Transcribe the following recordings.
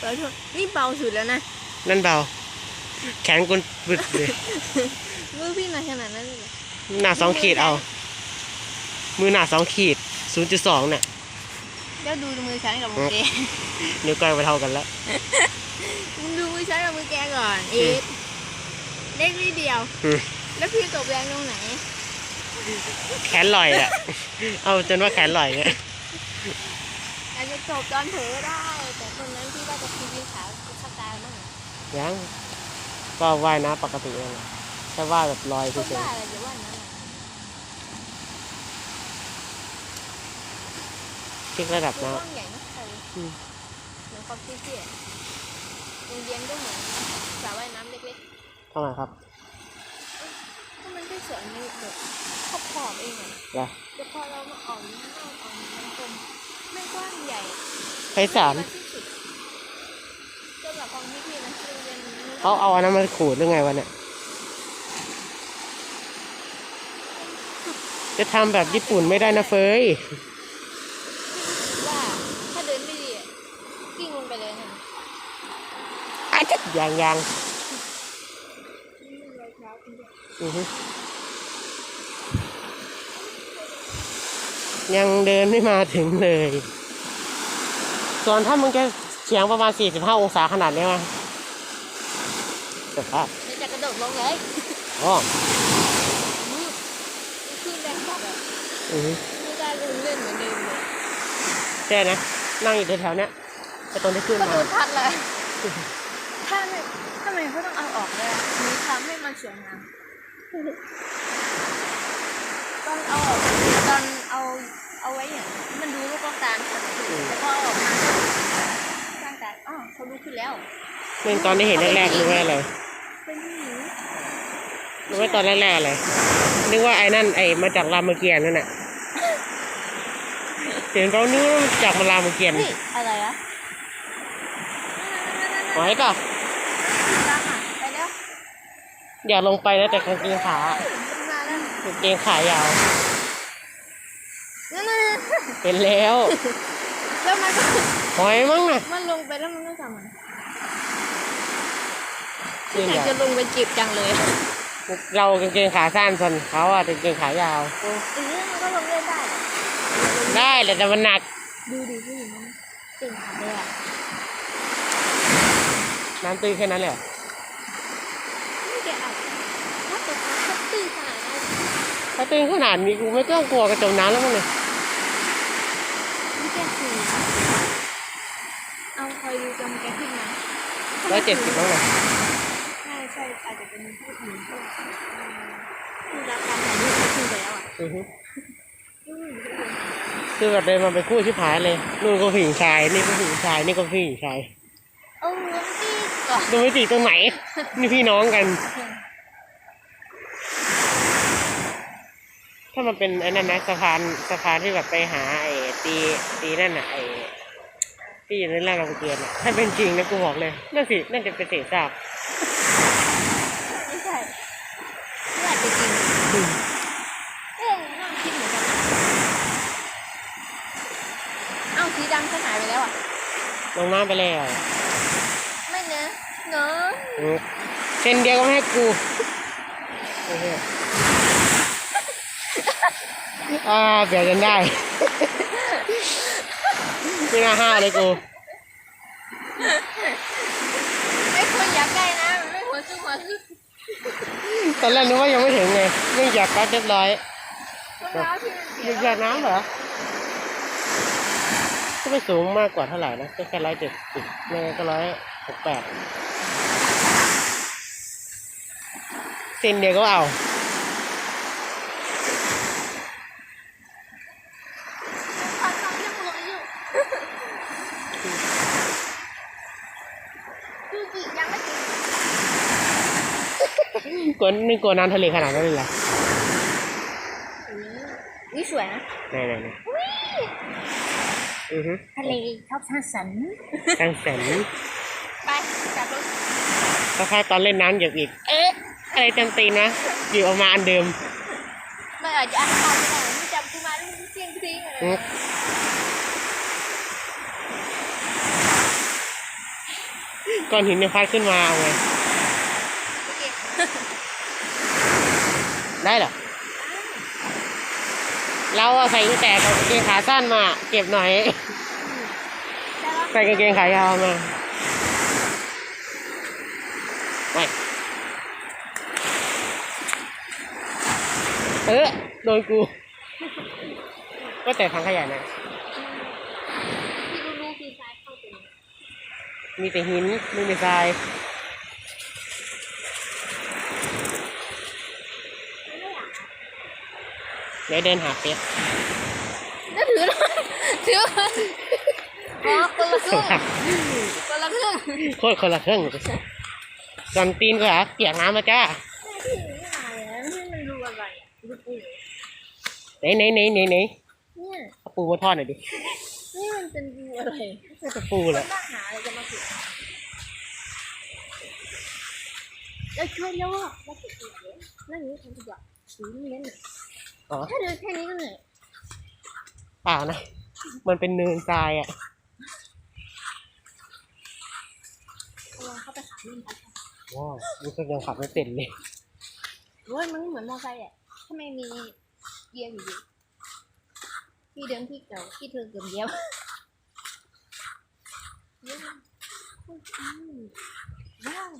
ขอโทษนี่เบาสุดแล้วนะ นั่นเบา แขนกุนปึดเลย มือพี่หนักขนาดนั้นเลยเหรอหน้าสองขีดเอา มือหน้าสองขีดศูนย์จุดสองเนี่ย เดี๋ยวดูมือฉันกับมือแกนิ้วก้อยไปเท่ากันแล้ว มึงดูมือฉันกับมือแกก่อนเอฟเล็กนิดเดียว อืม แล้วพี่ตบแรงตรงไหน แขนลอยอะ เอาจนว่าแขนลอยเนี่ยอา จจะตบตอนเผลอได้ แต่คนนั้นพี่ว่าจะพีดีขาสกายมั้งเหรอยังก็ว่ายน้ำปกติเองแค่ว่ายแบบลอยคนเฉยว่าอะไรจะว่านั้นอะๆคิดระดับตัวน้กว้างใหญ่นะใส่อืมเหมือนความเตี้ยๆโรงเรียนก็เหมือนสระว่ายน้ำเล็กำทำไมครับๆก็มันแค่สวนนี้แบบขอบๆเองอะล่ะแต่พอเรามาอ่อนน้ำอ่อนน้ำกลม ไม่กว้างใหญ่ไพศาลมากที่สุดสำหรับความที่พี่นะโรงเรียนนี้เขาเอาอันนั้นมาขูดหรือไงวะเนี่ย จะทำแบบญี่ปุ่นไม่ได้นะเฟยว่าถ้าเดินไม่ดีอะกิ้งลงไปเลยนะอาจจะยางยางอือฮึ ยังเดินไม่มาถึงเลย ส่วนถ้ามึงจะเฉียงประมาณ 45 องศาขนาดนี้มั้ยสภาพเดี๋ยวจะกระโดดลงเลยอ๋อมืดขึ้นแรงจัดอะอือฮึไม่ได้ลงเล่นเหมือนเดิมเลยใช่นะ นั่งอยู่แถวๆเนี้ยไอ้ตรงที่ขึ้นก็มาโดนพัดเลยถ้าไม่ถ้าไม่เขาต้องเอาออกเลยอะมีทำให้มันสวยงาม ตอนเอาออกตอนเอาเอาไว้อย่างมันดูลูกตาลแต่พอเอาออกมาก็ร่างกายอ๋อเขาดูขึ้นแล้วเมื่อตอนที่เห็นแรกๆนึกว่าอะไรเป็นผู้หญิงนึกว่าตอนแรกๆอะไรนึกว่าไอ้นั่นไอ้มาจากรามเกียรติ์นั่นน่ะเสียงเขานึกว่าจากมารามเกียรติ์เฮ้ยอะไรอะหอยป่ะตามอะไปแล้วอย่าลงไปนะแต่กางเกงขามันมาแล้วกางเกงขายาวนั่นน่ะ เป็นแล้ว แล้วมันก็หอยมั้งน่ะมันลงไปแล้วมันก็ทำอะไรนี่อยากใหญ่จะลงไปจีบจังเลยเรากางเกงขาสั้นส่วนเขาอะกางเกงขายาวเออมันก็ลงเล่นได้เหรอได้แหละแต่มันหนัก ดูดิผู้หญิงมันเก่งขาเลยอะน้ำตื้นแค่นั้นแหละนี่แกอาจถ้าตัวเขาเขาตื้อขนาดนั้นถ้าตื้นขนาดนี้กูไม่ต้องกลัวกระจมน้ำแล้วมั้งเลย นี่แกคือเอาคอยดู จำแกขึ้นมาร้อยเจ็ดสิบแล้วไงใช่ใช่อาจจะเป็นผู้หญิงก็ผู้รักการถ่ายรูปเขาขึ้นไปแล้วอะอือฮึอืมคือแบบเดินมาเป็นคู่ชิบหายเลยนู่นก็ผู้หญิงชาย นี่ก็ผู้หญิงชาย นี่ก็ผู้หญิงชายเอาเงินที่ก่อนดูไม่ติตรงไหน นี่พี่น้องกัน ถ้ามันเป็นไอ้นั่นนะสะพานสะพานที่แบบไปหาไอ้ตีตีนั่นน่ะไอ้ ที่อยู่ในร่างเราเกียนอะถ้าเป็นจริงนะกูบอกเลยนั่นสินั่นจะเป็นเศษซากไม่ใช่ไม่อาจจะจริงอืมเอ๊ะนั่งคิดเหมือนกันนะเอ้าสีดำก็หายไปแล้วอะลงน้ำไปแล้วไม่เนอะเนอะอืมเส้นเดียวก็ไม่ให้กูโอเคอ่าเดี๋ยนได้ ไม่น่าห้าวเลยกูไม่ควรอยากใกล้นะมันไม่หัวซุกหัวซุกตอนแรกนึกว่ายังไม่ถึงไงไม่อยากกัดเรียบร้อยรองเท้าที่มันเสีอยยากอยากน้ำเหรอก็ไม่สูงมากกว่าเท่าไหร่นะก็แค่ร้อยเจ็ดสิบไม่งั้นก็ร้อยหกแปดเส้นเดียวก็เอา พันสองยังหัวอยู่ดูสิยังไม่ถึง กลัวนี่กลัวน้ำทะเลขนาดนั้นเลยเหรอนี่สวยนะไหนไหนไหนอือฮึทะเลชอบสร้างสรรค์ทางแสนไปกลับรถคล้ายๆตอนเล่นน้ำหยกอีก เอ๊ะอะไรเต็มตีนนะหยิบออกมาอันเดิมไม่อาจจะอ่านข่าวไม่ได้ไม่จำกูมาแล้วเสียงทิ้งอะไรอืมก้อนหินเนี่ยพัดขึ้นมาเอาไง โอเค ได้เหรอ เราอะใส่ตั้งแต่กางเกงขาสั้นมา เก็บหน่อยได้ปะใส่กางเกงขายาวมาไปเออโดนกู ก็แต่ทางขยะนะที่รู้ๆคือซ้ายเข้าตรงนี้มีแต่หินไม่มีทราย ไม่ได้อะ เดี๋ยวเดินหาเป็ดแล้วถือหน่อยถืออ๋อคนละครึ่งคนละครึ่งโคตรคนละครึ่งก่อนตีนก็หาเปียกน้ำมาจ้าที่ไม่หายแล้วที่มันดูอะไรอะดูปูไหนไหนไหนไหนไหนเนี่ยเอาปูมาทอดหน่อยดินี่มันเป็นดูอะไรน่าจะปูแหละมาหาอะไรจะมาผิดเอ้ยช่วยเร็วอะมาผิดอีกเลยนั่นนี่ทำทุกอย่างสีนี่นั่น อ๋อ ถ้าเดินแค่นี้ก็เหนื่อยเปล่านะ มันเป็นเนินทรายอะลองเข้าไปหาเล่นไปว้าวนี่ก็ยังขับไม่เป็นเลย โอ้ยมันเหมือนมอไซค์อะถ้าไม่มีเกียร์อยู่ดีที่เดิมที่เก่าที่เธอเกือบเดียวว้าว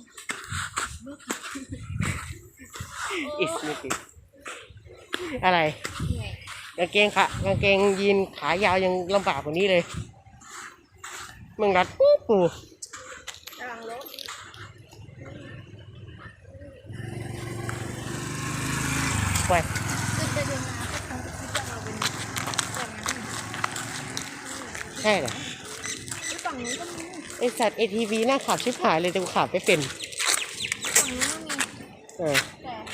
อิสมิติ อะไรเหนื่อยกางเกงขากางเกงยีนขายาวยังลำบากกว่านี้เลยมึงรัดปูปูกำลังรถไปขึ้นไปเดินมาก็คงจะคิดว่าเราเป็นแบบนั้นใช่เหรอที่ฝั่งนู้นก็มีไอสัตว์ ATV น่าขับชิบหายเลยแต่กูขับไม่เป็นฝั่งนู้นก็มีเออ แต่มั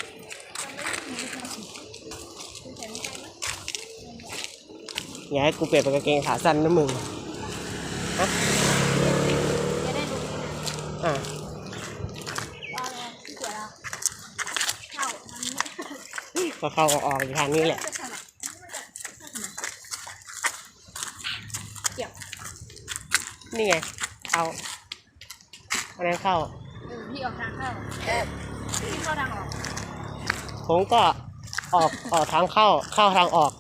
นไม่มีคุณแต่ไม่ใช่ไหม อย่าให้กูเปลี่ยนเป็นกางเกงขาสั้นนะมึงจะได้ดูนี่นะอะว่าอะไรที่เสียเราเข้าทางนี้ก็เข้าออกอยู่ทางนี้แหละจะทำไมมันจะทำไมเกี่ยวนี่ไง เอาอันนั้นเข้า เออพี่ออกทางเข้าพี่เข้าทางออก ผมก็ออกออกทางเข้าเข้าทางออก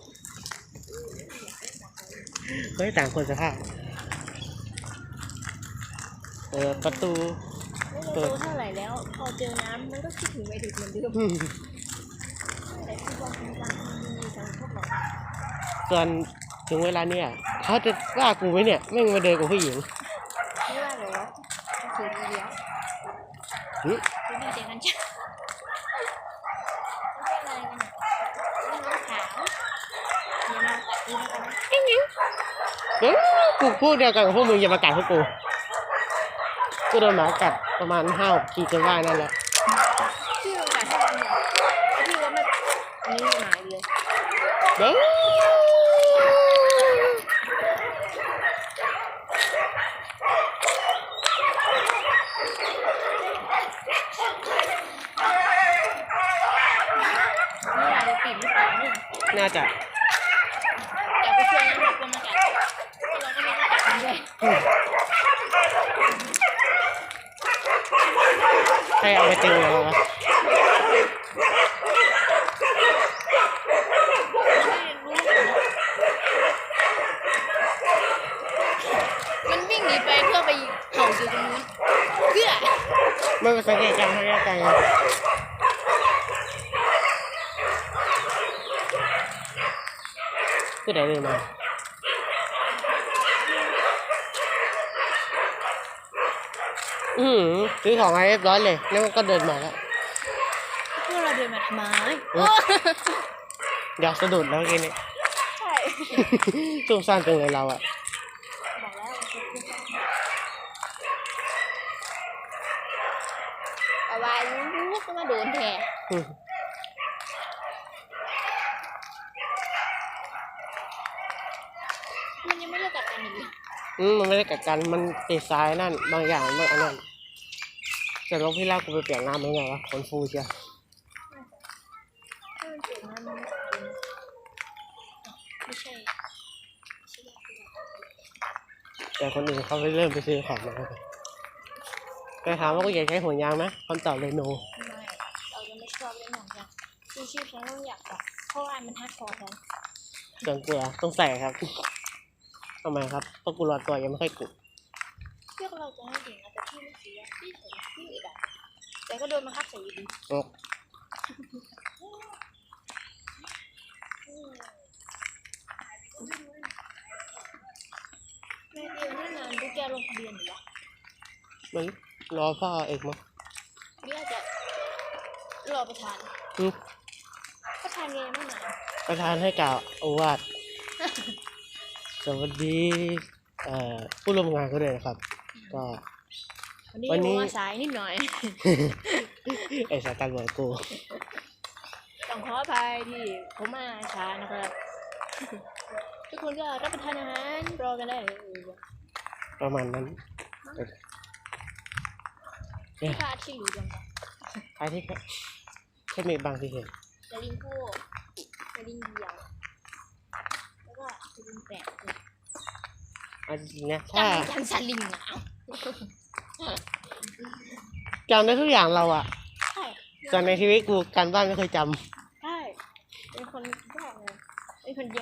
เฮ้ยต่างคนสภาพเปิดประตูไม่รู้เท่าไหร่แล้ว พอเจอน้ำมันก็คิดถึงไปถึงเหมือนเดิมอืมแต่ที่บอกมีบางทีมีทางพวกเราส่วนถึงเวลาเนี่ยเขาจะว่ากูไหมเนี่ยไม่งมาเดินกับผู้หญิงไม่ว่าหรอกก็คือดีแล้ว หึ คือดีใจกันจ้ะไม่เป็นอะไรกันเนี่ยน้องขาวอย่ามาตัดอีกแล้วกันนะ เอ้ย กูพูดเดียวกันกับพวกมึงอย่ามากัดพวกกูกูโดนหมากัดประมาณห้าหกทีจนว่านั่นแหละพี่โอกาสให้มันเนี่ยไอ้พี่ว่ามันอันนี้หมายเลยเด้อเมื่อไหร่จะปิดหรือเปล่าเนี่ยน่าจะ แต่ไปช่วยน้ำ ใครเอามาตึงเราวะมันวิ่งหนีไปเพื่อไปเผาอยู่ตรงนู้นเพื่อไม่ไปสังเกตการณ์ให้ได้กันกูได้เลยมา อืมซื้อของมาเรียบร้อยเลยแล้วมันก็เดินมาแล้วพวกเราเดินมาทำไมเอออยากสะดุดแล้วเมื่อกี้นี้ใช่ซุ่มซ่ามจังเลยเราอะบอกแล้วเอาไว้รู้ก็มาโดนแทนอืมมันยังไม่เลิกกัดกันอีกเลยอืมมันไม่ได้กัดกันมันติดสายนั่น บางอย่างมันอันนั้น แต่ลงพี่ลากูไปเปลี่ยนน้ำยังไงวะขนฟูเชียวไม่ใช่แต่คนอื่นเขาไปเริ่มไปซื้อของมาแต่ถามว่ากูอยากใช้ห่วยางไหมคำตอบเลย no ไม่เราจะไม่ชอบเล่นหนังยางชูชีพฉันต้องอยากแบบเพราะว่ามันฮักคอฉันส่วนกูอต้องใส่ครับทำไมครับเพราะกูรอตัวยังไม่ค่อยกุเพื่อเราจะให้เห็นนะแต่ที่ไม่เสียที่เสียที่อึดอัด แต่ก็โดนมาคับใส่อยู่ดีโอ้แม่เดียวนี่นานดูแกลงทะเบียนอยู่วะมันรอพ่อเอกมั้งเรียกจะรอประธาน อืมประธานเรียนไม่นานประธานให้กล่าวโอวาทสวัสดี เอ่อผู้ร่วมงานก็ด้วยนะครับ ก็ วันนี้วันนี้ผมมาสายนิดหน่อย ไอสายการบอกกู ต้องขออภัยที่ผมมาช้านะครับ ทุกคนก็รับประทานอาหารรอกันได้เลยประมาณนั้นที่พระอาทิตย์หรือยังไงใครที่แค่แค่มีบางที่เห็นจะลิงคู่จะลิงเดียว แล้วก็จะลิงแปดเลยเอาจริงๆนะจัถ้างจังสลิงอะเอ้า จำได้ทุกอย่างเราอะใช่แต่ในชีวิตกูการบ้านไม่เคยจำ